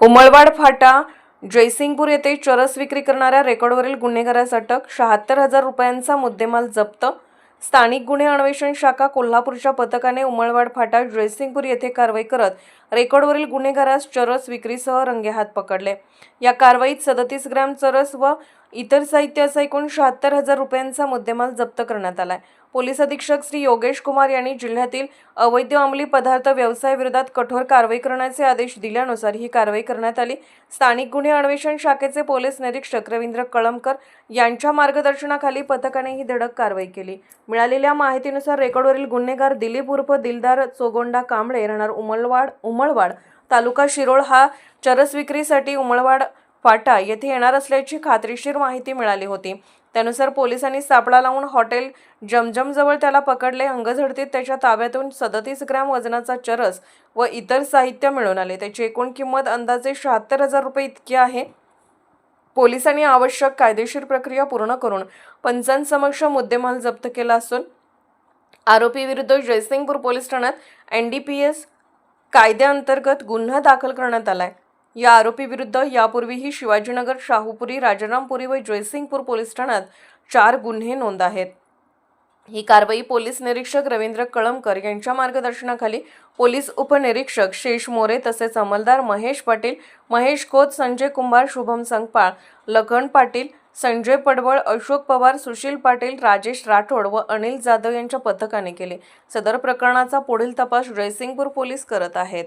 उमळवाड फाटा जयसिंगपूर येथे चरस विक्री करणाऱ्या रेकॉर्डवरील गुन्हेगारास अटक शहात्तर हजार रुपयांचा मुद्देमाल जप्त. स्थानिक गुन्हे अन्वेषण शाखा कोल्हापूरच्या पथकाने उमळवाड फाटा जयसिंगपूर येथे कारवाई करत रेकॉर्डवरील गुन्हेगारास चरस विक्रीसह रंगेहात पकडले. या कारवाईत सदतीस ग्रॅम चरस व इतर साहित्य असा एकूण शहात्तर हजार रुपयांचा मुद्देमाल जप्त करण्यात आलाय. पोलीस अधीक्षक श्री योगेश कुमार यांनी जिल्ह्यातील अवैध अंमली पदार्थ व्यवसायाविरोधात कठोर कारवाई करण्याचे आदेश दिल्यानुसार ही कारवाई करण्यात आली. स्थानिक गुन्हे अन्वेषण शाखेचे पोलीस निरीक्षक रवींद्र कळमकर यांच्या मार्गदर्शनाखाली पथकाने ही धडक कारवाई केली. मिळालेल्या माहितीनुसार रेकॉर्डवरील गुन्हेगार दिलीप उर्फ दिलदार चोगोंडा कांबळे राहणार उमलवाड उमळवाड तालुका शिरोळ. हा चरस विक्रीसाठी उमळवाड फाटा येथे येणार असल्याची खात्रीशीर माहिती मिळाली होती. त्यानुसार पोलिसांनी सापळा लावून हॉटेल जमजमजवळ त्याला पकडले. अंगझडतीत त्याच्या ताब्यातून सदतीस ग्रॅम वजनाचा चरस व इतर साहित्य मिळून आले. त्याची एकूण किंमत अंदाजे शहात्तर हजार रुपये इतकी आहे. पोलिसांनी आवश्यक कायदेशीर प्रक्रिया पूर्ण करून पंचांसमक्ष मुद्देमाल जप्त केला असून आरोपीविरुद्ध जयसिंगपूर पोलीस ठाण्यात एन डी पी एस कायद्याअंतर्गत गुन्हा दाखल करण्यात आलाय. या आरोपीविरुद्ध यापूर्वीही शिवाजीनगर शाहूपुरी राजारामपुरी व जयसिंगपूर पोलीस ठाण्यात चार गुन्हे नोंद आहेत. ही कारवाई पोलीस निरीक्षक रवींद्र कळमकर यांच्या मार्गदर्शनाखाली पोलीस उपनिरीक्षक शेष मोरे तसेच अंमलदार महेश पाटील महेश खोत संजय कुंभार शुभम संगपाळ लखन पाटील संजय पडवळ अशोक पवार सुशील पाटील राजेश राठोड व अनिल जाधव यांच्या पथकाने केले. सदर प्रकरणाचा पुढील तपास जयसिंगपूर पोलीस करत आहेत.